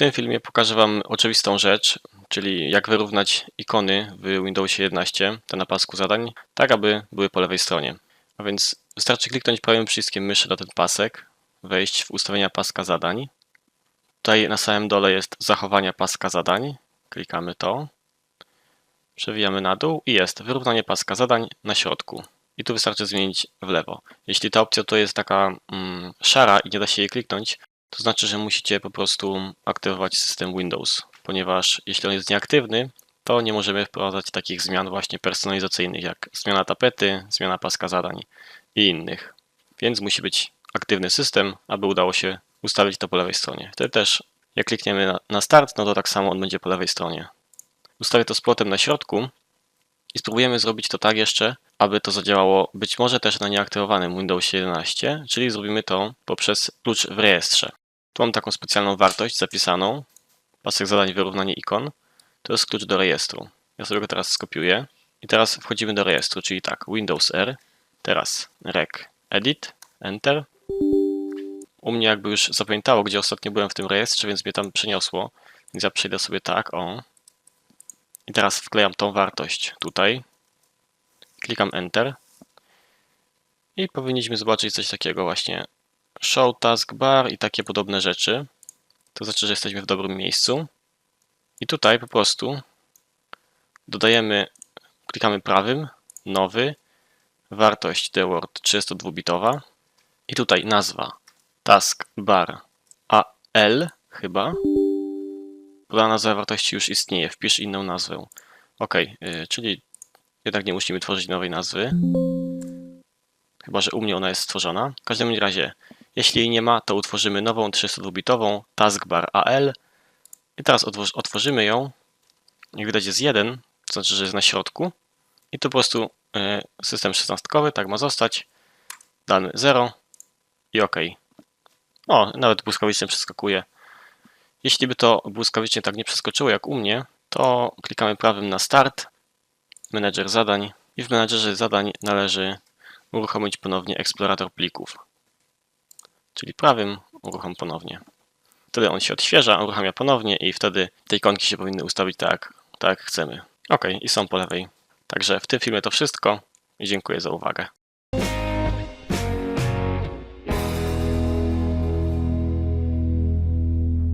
tym filmie pokażę Wam oczywistą rzecz, czyli jak wyrównać ikony w Windowsie 11, te na pasku zadań, tak aby były po lewej stronie. A więc wystarczy kliknąć prawym przyciskiem myszy na ten pasek, wejść w ustawienia paska zadań. Tutaj na samym dole jest zachowania paska zadań. Klikamy to. Przewijamy na dół i jest wyrównanie paska zadań na środku. I tu wystarczy zmienić w lewo. Jeśli ta opcja to jest taka mm, szara i nie da się jej kliknąć, to znaczy, że musicie po prostu aktywować system Windows, ponieważ jeśli on jest nieaktywny, to nie możemy wprowadzać takich zmian właśnie personalizacyjnych jak zmiana tapety, zmiana paska zadań i innych. Więc musi być aktywny system, aby udało się ustawić to po lewej stronie. Wtedy też jak klikniemy na, start, no to tak samo on będzie po lewej stronie. Ustawię to z plotem na środku i spróbujemy zrobić to tak jeszcze, aby to zadziałało być może też na nieaktywowanym Windowsie 11, czyli zrobimy to poprzez klucz w rejestrze. Tu mam taką specjalną wartość zapisaną, pasek zadań wyrównanie ikon, to jest klucz do rejestru. Ja sobie go teraz skopiuję. I teraz wchodzimy do rejestru, czyli tak, Windows R, teraz rec edit, enter. U mnie jakby już zapamiętało, gdzie ostatnio byłem w tym rejestrze, więc mnie tam przeniosło, więc ja przejdę sobie tak, o. I teraz wklejam tą wartość tutaj, klikam Enter. I powinniśmy zobaczyć coś takiego właśnie show taskbar i takie podobne rzeczy. To znaczy, że jesteśmy w dobrym miejscu. I tutaj po prostu dodajemy, klikamy prawym, nowy, wartość the word 32-bitowa i tutaj nazwa taskbar AL chyba. Podana nazwa wartości już istnieje, wpisz inną nazwę. Ok, yy, czyli jednak nie musimy tworzyć nowej nazwy. Chyba, że u mnie ona jest stworzona. W każdym razie, jeśli jej nie ma, to utworzymy nową 32-bitową taskbar AL. I teraz otwor- otworzymy ją. Jak widać jest 1, to znaczy, że jest na środku. I tu po prostu y, system 16, tak ma zostać. Dany 0 i OK. O, nawet błyskawicznie przeskakuje. Jeśli by to błyskawicznie tak nie przeskoczyło jak u mnie, to klikamy prawym na start, menedżer zadań i w menedżerze zadań należy uruchomić ponownie eksplorator plików. Czyli prawym uruchom ponownie. Wtedy on się odświeża, uruchamia ponownie i wtedy te ikonki się powinny ustawić tak, tak jak chcemy. Ok, i są po lewej. Także w tym filmie to wszystko i dziękuję za uwagę.